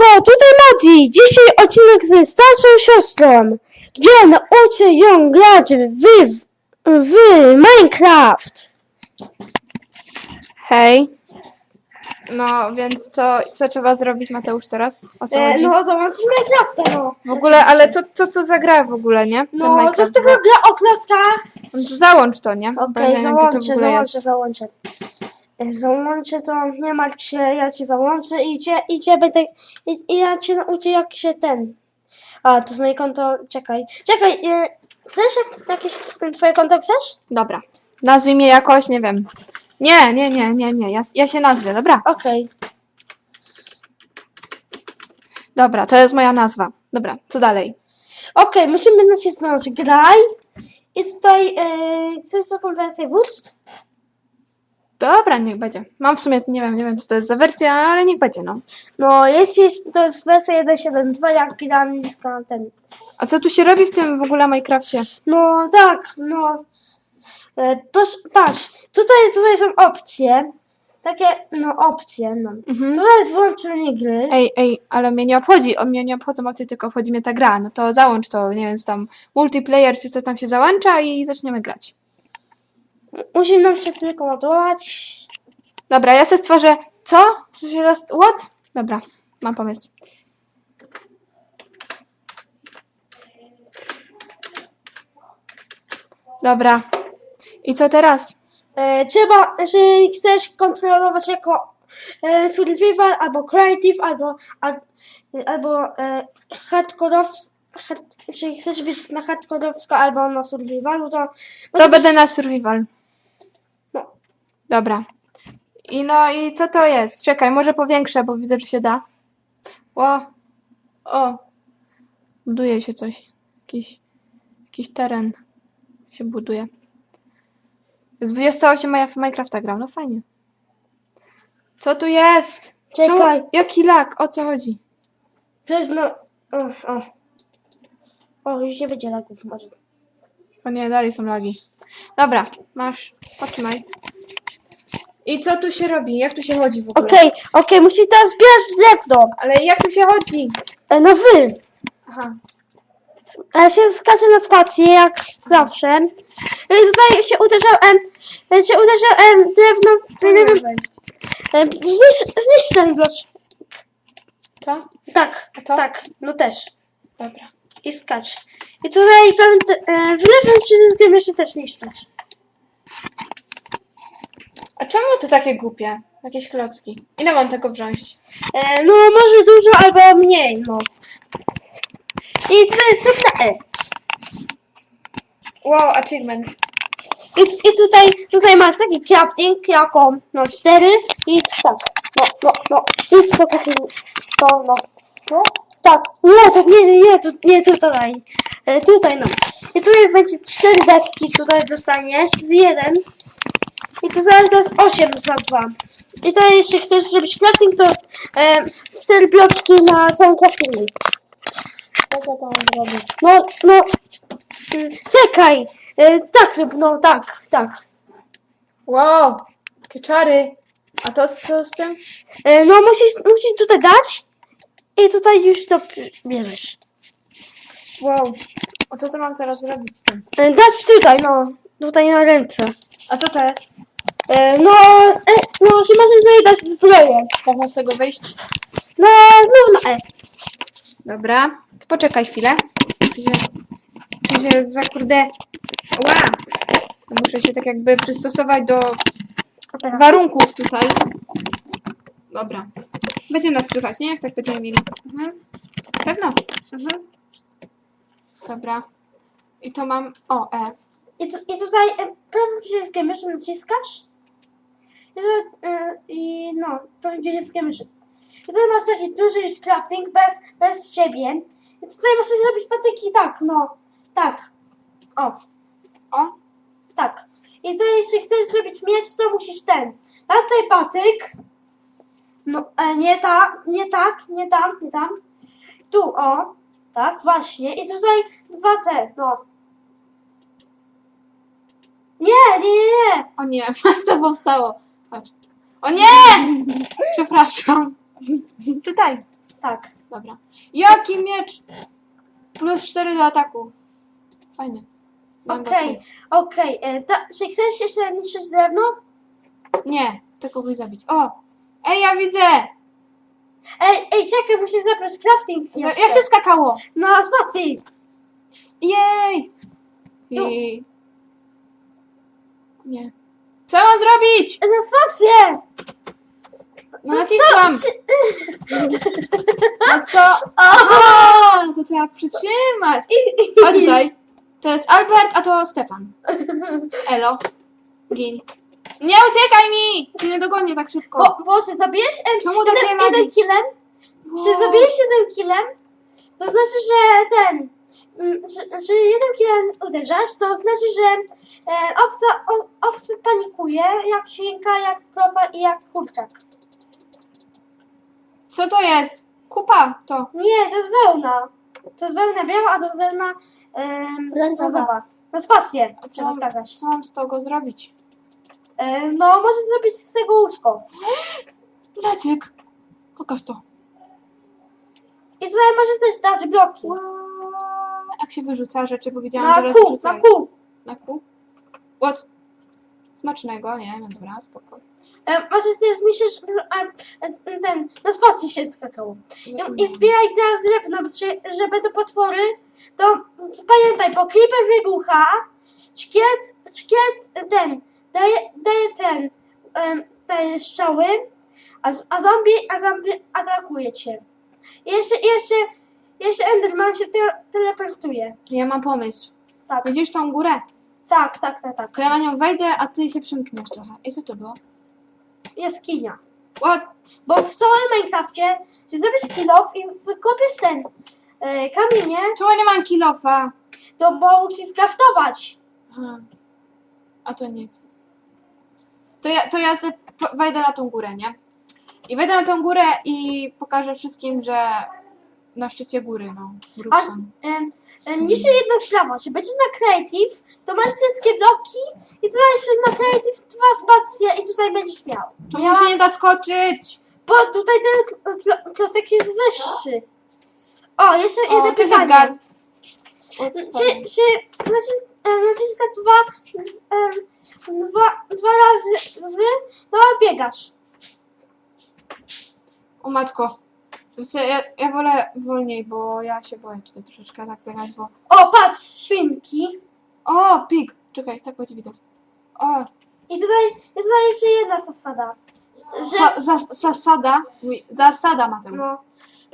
Siemanko, tutaj Mati. Dzisiaj odcinek ze starszą siostrą, gdzie nauczę ją grać w, w Minecraft. Hej. No, więc co, co trzeba zrobić, Mateusz, teraz? O co E, chodzi? no mam Minecrafta, no. w ogóle, ale co, co to za gra w ogóle, nie? Ten No, to Minecraft, jest bo- gra o klockach. No to załącz to, nie? Bo Okej, nie wiem, gdzie to w załączę, ogóle załączę, jest. załączę. Załączę to, nie martw się, ja cię załączę i cię, i cię będę, i, i ja cię nauczę jak się ten. A, to jest moje konto, czekaj. Czekaj, e, chcesz jak- jakieś twoje konto chcesz? Dobra. Nazwij mnie jakoś, nie wiem. Nie, nie, nie, nie, nie. Ja, ja się nazwię, dobra? Okej. Dobra, to jest moja nazwa. Dobra, co dalej? Okej, musimy na się znaleźć. Graj. I tutaj e, chcesz taką wersję wódz? Dobra, niech będzie. Mam w sumie, nie wiem, nie wiem, co to jest za wersja, ale niech będzie, no. No, jest, jest, to jest wersja 1.7.2, jak gdańska ten. A co tu się robi w tym w ogóle Minecrafcie? No, tak, no. E, proszę, patrz, tutaj, tutaj są opcje. Takie, no, opcje, no. Mhm. Tutaj jest włączenie gry. Ej, ej, ale mnie nie obchodzi, o mnie nie obchodzą opcje, tylko obchodzi mnie ta gra. No to załącz to, nie wiem, co tam multiplayer czy coś tam się załącza i zaczniemy grać. Musi nam się tylko ładować. Dobra, ja se stworzę. Co? Że się zas... What? Dobra, mam pomysł. Dobra. I co teraz? E, trzeba, jeżeli chcesz kontrolować jako e, survival, albo creative, albo, al, albo e, hardkorows, hard, jeżeli chcesz być na hardkorowsko albo na survivalu, to To będę na survival. Dobra. I no i co to jest? Czekaj, może powiększę, bo widzę, że się da. O. O. Buduje się coś. Jakiś, jakiś teren się buduje. Z 28 ja w Minecrafta gram, no fajnie. Co tu jest? Czemu- Czekaj. Jaki lag? O co chodzi? jest no... O, o. o już nie będzie lagów może. O nie, dalej są lagi. Dobra, masz. Potrzymaj. I co tu się robi? Jak tu się chodzi w ogóle? Okej, okej, musisz teraz zbierać drewno. Ale jak tu się chodzi? E, no wy. Aha. E, się skacze na spację, jak zawsze. E, tutaj się uderzał, em, e, się uderzał em, drewno, wejść. e, zniszcz, zniszcz ten blok. Co? Tak, A to? tak, no też. Dobra. I skacz. I tutaj pewnie e, w lewym przyciskiem jeszcze też niszczysz. Czemu to takie głupie? Jakieś klocki. Ile mam tego wziąć? E, no może dużo albo mniej, no. I tutaj jest szybne E. Wow, achievement. I, I tutaj, tutaj masz taki crafting jako no cztery i tak. No, no, no. I to takie, to no. No, tak. Nie, to nie, nie, nie, tu, nie tu tutaj. E, tutaj no. I tutaj będzie cztery deski, tutaj dostaniesz z jeden. I to zaraz jest osiem za dwa. I to jeśli chcesz zrobić crafting, to e, cztery bloczki na całym craftingu. Jak ja to mam zrobić? No, no. mm, Czekaj. E, tak, zrób, no tak, tak. Wow, jakie czary. A to co z tym? E, no musisz, musisz tutaj dać i tutaj już to bierzesz. Wow. A co to mam teraz zrobić z tym? E, dać tutaj, no. Tutaj na ręce. A co to jest? E, no, e, no, się możesz sobie dać. Jak mam z tego wyjść? No, no, no, e. Dobra. To poczekaj chwilę. Czy się, czy się za kurde... Ła! Muszę się tak jakby przystosować do warunków tutaj. Dobra. Będzie nas słychać, nie? Jak tak będziemy mieli. Mhm. Pewno? Mhm. Dobra. I to mam... O, E. I, tu, I tutaj e, prawym przyciskiem myszy naciskasz. I, tu, e, I no, prawym przyciskiem myszy. I tutaj masz taki duży już crafting bez, bez siebie. I tutaj możesz zrobić patyki tak, no. Tak. O. O. Tak. I to jeśli chcesz zrobić miecz, to musisz ten. Na tutaj patyk. No, e, nie tak, nie tak, nie tam, nie tam. Tu, o. Tak, właśnie. I tutaj dwa te, no. Nie, nie, nie, nie. O nie, co powstało? O nie! Przepraszam. Tutaj. Tak. Dobra. Jaki miecz? Plus 4 do ataku. Fajny. Mam go Okej, okej. e, to- Czy chcesz jeszcze niszczyć drewno? tu. Nie, tylko kogoś zabić. O! Ej, ja widzę! Ej, ej, czekaj, muszę zabrać crafting Za- jeszcze. Jak się skakało? No, spacji. Jej! No. I... Nie. Co mam zrobić? Na spację! No nacisłam. No co? Aha! To trzeba przytrzymać. Chodź tutaj. To jest Albert, a to Stefan. Elo. Gin. Nie uciekaj mi! Nie dogonię tak szybko. Bo, Boże, zabijesz em, Czemu takie jeden, jeden killem? Czy zabijesz jednym killem? To znaczy, że ten... mm, Że, że jednym killem uderzasz, to znaczy, że owca, o, owca panikuje, jak świnka, jak krowa i jak kurczak. Co to jest? Kupa to. Nie, to jest wełna. To jest wełna biała, a to jest wełna Brązowa. brązowa. Na spację trzeba mam, skakać. co mam z tego zrobić? E, no, możesz zrobić z tego łóżko. Leciek. Pokaż to. I tutaj możesz też dać bloki. Jak się wyrzuca rzeczy, bo widziałam, Na że raz kół, na kół. Na kół? What? Smacznego, nie? No dobra, spoko. E, możesz też zniszczyć e, e, ten, na spacji się skakało. No, I, zbieraj teraz drewno, żeby te potwory, to pamiętaj, bo creeper wybucha, szkiet, szkiet ten, daje, daje ten, daje strzały, a, a zombie, a zombie atakuje cię. I jeszcze, jeszcze, jeszcze Enderman się te, teleportuje. Ja mam pomysł. Tak, Widzisz tą górę? Tak, tak, tak, tak. To ja na nią wejdę, a ty się przymkniesz trochę. I co to było? Jaskinia. What? Bo w całym Minecrafcie, że zrobisz kill off i wykopiesz ten e, kamienie, Czemu nie mam kilofa? to bo musisz skraftować. Aha. A to nie chcę. To ja, to ja se po- wejdę na tą górę, nie? I wejdę na tą górę i pokażę wszystkim, że na szczycie góry, no. Grubson. Em, em, jeszcze jedna sprawa, że będziesz na creative, to masz wszystkie bloki i tutaj jeszcze na creative dwa spacje i tutaj będziesz miał. To Ja- mi się nie da skoczyć! Bo tutaj ten kl- kl- klocek jest wyższy. O, jeszcze O, jedno cześć, pytanie. Edgar. Czy, czy nacisk, em, naciskać dwa, em, dwa, dwa razy wy, to biegasz. O matko. Ja, ja wolę wolniej, bo ja się boję tutaj troszeczkę tak biegać, bo... O, patrz, świnki. O, pig! Czekaj, tak będzie widać. O, I tutaj jest tutaj jeszcze jedna zasada. Że, za, zasada. Mój, zasada, Mateusz. no,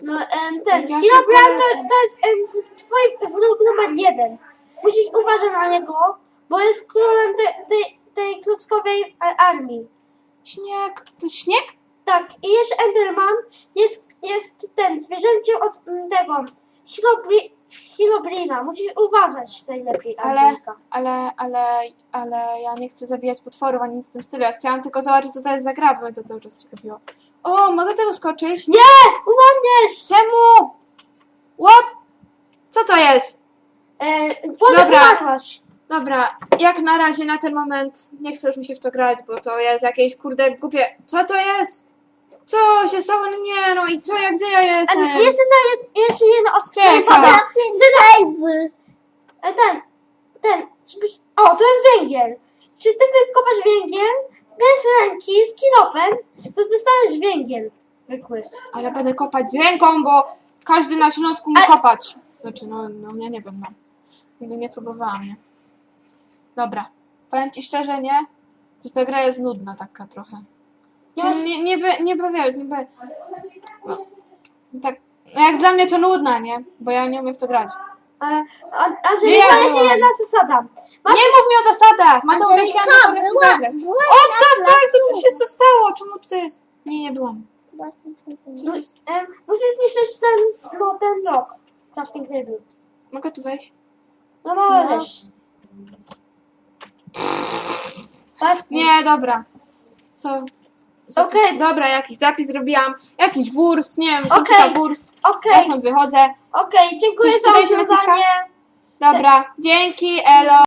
no em, ten Ja się boję. to, to jest em, twój wróg numer jeden. Musisz uważać na niego, bo jest królem te, tej, tej klockowej e, armii. Śnieg. To jest śnieg? Tak, i jeszcze Enderman jest, jest ten zwierzęciem od mm, tego Hilobri, Hilobrina. Musisz uważać najlepiej, Ale- Angelika. Ale, ale, ale ja nie chcę zabijać potworów ani nic w tym stylu. Ja chciałam tylko zobaczyć, co to jest za gra, bo mnie to cały czas ciekawiło. O, mogę tego skoczyć? Nie! Umarniesz! Czemu? What? Co to jest? E, potem Dobra. Dobra, jak na razie na ten moment nie chcę już mi się w to grać, bo to jest jakieś kurde głupie. Co to jest? Co się stało? No Nie, no i co, jak gdzie ja jestem? jeszcze, na, jeszcze ostra Czekaj. zasada. Crafting table. E, ten, ten, żebyś, o, to jest węgiel. Czy ty wykopasz węgiel bez ręki, z kilofem, to dostaniesz węgiel zwykły. Ale będę kopać z ręką, bo każdy na Śląsku mu Ale- kopać. Znaczy, no, no ja nie wiem, no. Nigdy nie próbowałam, nie? Dobra. Powiem ci szczerze, nie? Że ta gra jest nudna taka trochę. Czyli nie, nie by, nie nie. No, tak, no jak dla mnie to nudna, nie? Bo ja nie umiem w to grać. A, a, a Gdzie że ja jest jeszcze byłam? jedna zasada. Nie mów mi o zasadach! Ma to Angelika, leciane po prostu była- zagrać. była What the fuck? Co tu się to stało? Czemu tutaj jest? Nie, nie byłam. Co to jest? Em, musisz zniszczyć ten, no, ten blok. Crafting table. Mogę tu wejść? No możesz. Tak? Nie, dobra. Co? Okej. Dobra, jakiś zapis zrobiłam. Jakiś wurst, nie wiem, okay. wurst. Okej, Ja stąd wychodzę. okej, dziękuję Coś za oglądanie. Dobra, dzięki, elo.